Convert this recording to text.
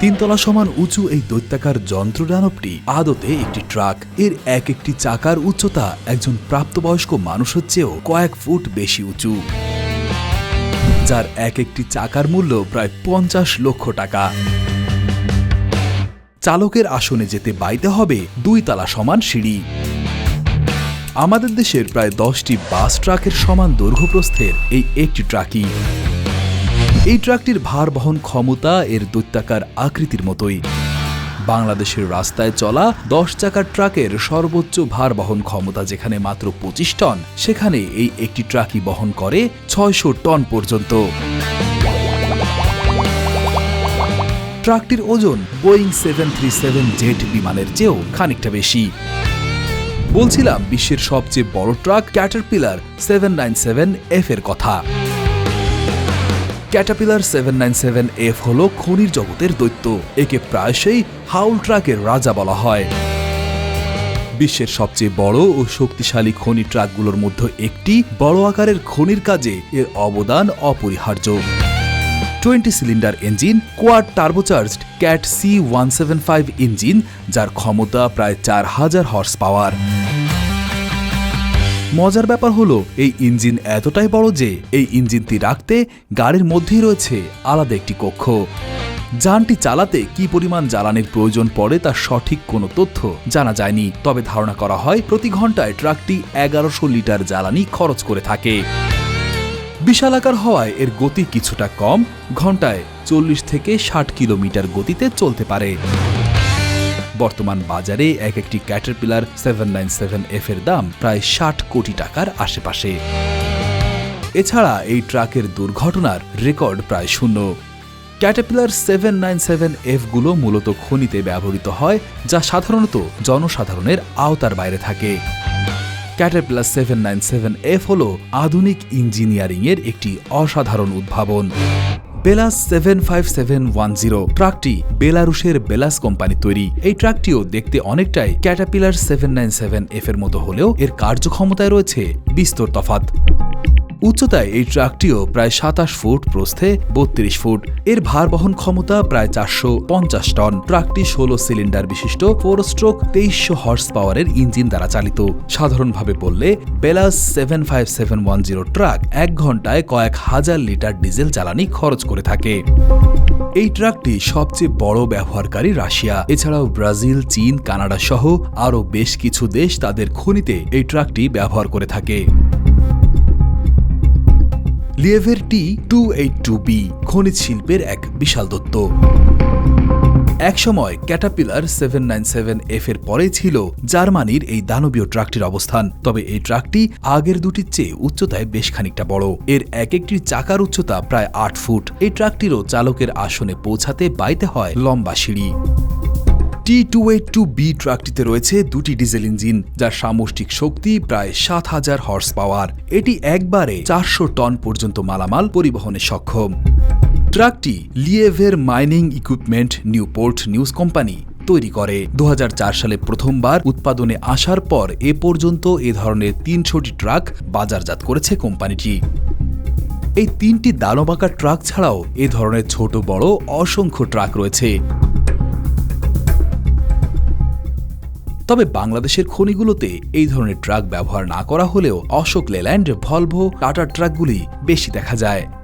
তিনতলা সমান উঁচু এই দৈত্যাকার যন্ত্র যন্ত্রদানবটি আদতে একটি ট্রাক। এর এক একটি চাকার উচ্চতা একজন প্রাপ্তবয়স্ক মানুষের চেয়েও কয়েক ফুট বেশি উঁচু। যার এক একটি চাকার মূল্য প্রায় পঞ্চাশ লক্ষ টাকা। চালকের আসনে যেতে বাইতে হবে দুই তালা সমান সিঁড়ি। আমাদের দেশের প্রায় দশটি বাস ট্রাকের সমান দৈর্ঘ্যপ্রস্থের এই একটি ট্রাকই। এই ট্রাকটির ভার বহন ক্ষমতা এর দৈত্যাকার আকৃতির মতোই। বাংলাদেশের রাস্তায় চলা দশ চাকার ট্রাকের সর্বোচ্চ ভার বহন ক্ষমতা যেখানে মাত্র পঁচিশ টন, সেখানে এই একটি ট্রাকই বহন করে ছয়শো টন পর্যন্ত। ট্রাকটির ওজন Boeing seven three seven jet বিমানের চেয়েও খানিকটা বেশি। বলছিলাম বিশ্বের সবচেয়ে বড় truck Caterpillar seven nine seven F এর কথা। Caterpillar seven nine seven F হল খনির জগতের দৈত্য। একে প্রায়শই হাউল ট্রাকের রাজা বলা হয়। বিশ্বের সবচেয়ে বড় ও শক্তিশালী খনি ট্রাকগুলোর মধ্যে একটি বড় আকারের খনির কাজে এর অবদান অপরিহার্য। Twenty cylinder engine, quad turbocharged, Cat C one seven five engine, যার ক্ষমতা প্রায় চার হাজার হর্স পাওয়ার। মজার ব্যাপার হলো, এই ইঞ্জিন এতটাই বড় যে এই ইঞ্জিনটি রাখতে গাড়ির মধ্যেই রয়েছে আলাদা একটি কক্ষ। যানটি চালাতে কি পরিমাণ জ্বালানির প্রয়োজন পড়ে তার সঠিক কোনো তথ্য জানা যায়নি। তবে ধারণা করা হয়, প্রতি ঘন্টায় ট্রাকটি এগারোশো লিটার জ্বালানি খরচ করে থাকে। বিশালাকার হওয়ায় এর গতি কিছুটা কম ঘন্টায় চল্লিশ থেকে ষাট কিলোমিটার গতিতে চলতে পারে। বর্তমান বাজারে এক একটি ক্যাটারপিলার সেভেন নাইন সেভেন দাম প্রায় ষাট কোটি টাকার আশেপাশে। এছাড়া এই ট্রাকের দুর্ঘটনার রেকর্ড প্রায় শূন্য। ক্যাটারপিলার সেভেন নাইন সেভেন এফগুলো মূলত খনিতে ব্যবহৃত হয়, যা সাধারণত জনসাধারণের আওতার বাইরে থাকে। Caterpillar seven nine seven F হল আধুনিক ইঞ্জিনিয়ারিংয়ের একটি অসাধারণ উদ্ভাবন। BelAZ seven five seven one zero ট্রাকটি বেলারুশের বেলাস কোম্পানি তৈরি। এই ট্রাকটিও দেখতে অনেকটাই Caterpillar seven nine seven F এর মতো হলেও এর কার্যক্ষমতায় রয়েছে বিস্তর তফাত উচ্চতায় এই ট্রাকটিও প্রায় সাতাশ ফুট, প্রস্থে বত্রিশ ফুট। এর ভার বহন ক্ষমতা প্রায় চারশো পঞ্চাশ টন। ট্রাকটি ষোলো সিলিন্ডার বিশিষ্ট, ফোর স্ট্রোক তেইশশো হর্স পাওয়ারের ইঞ্জিন দ্বারা চালিত। সাধারণভাবে বললে, BelAZ seven five seven one zero truck এক ঘন্টায় কয়েক হাজার লিটার ডিজেল জ্বালানি খরচ করে থাকে। এই ট্রাকটি সবচেয়ে বড় ব্যবহারকারী রাশিয়া। এছাড়াও ব্রাজিল, চীন, কানাডা সহ আরও বেশ কিছু দেশ তাদের খনিতে এই ট্রাকটি ব্যবহার করে থাকে। লিয়েভের T two eight two B খনিজ শিল্পের এক বিশাল দত্ত। একসময় caterpillar seven nine seven F এর পরে ছিল জার্মানির এই দানবীয় ট্রাকটির অবস্থান। তবে এই ট্রাকটি আগের দুটির চেয়ে উচ্চতায় বেশ খানিকটা বড়। এর এক একটি চাকার উচ্চতা প্রায় আট ফুট। এই ট্রাকটিরও চালকের আসনে পৌঁছাতে বাইতে হয় লম্বা সিঁড়ি। T two eight two B ট্রাকটিতে রয়েছে দুটি ডিজেল ইঞ্জিন, যার সামষ্টিক শক্তি প্রায় সাত হাজার হর্স পাওয়ার এটি একবারে চারশো টন পর্যন্ত মালামাল পরিবহনে সক্ষম। ট্রাকটি লিয়েভের mining equipment Newport News company তৈরি করে। দু হাজার চার সালে প্রথমবার উৎপাদনে আসার পর এ পর্যন্ত এ ধরনের তিনশোটি ট্রাক বাজারজাত করেছে কোম্পানিটি। এই তিনটি দানবাকার ট্রাক ছাড়াও এ ধরনের ছোট বড় অসংখ্য ট্রাক রয়েছে। তবে বাংলাদেশের খনিগুলোতে এই ধরনের ট্রাক ব্যবহার না করা হলেও অশোক লেল্যান্ড, ভলভো টাটার ট্রাকগুলি বেশি দেখা যায়।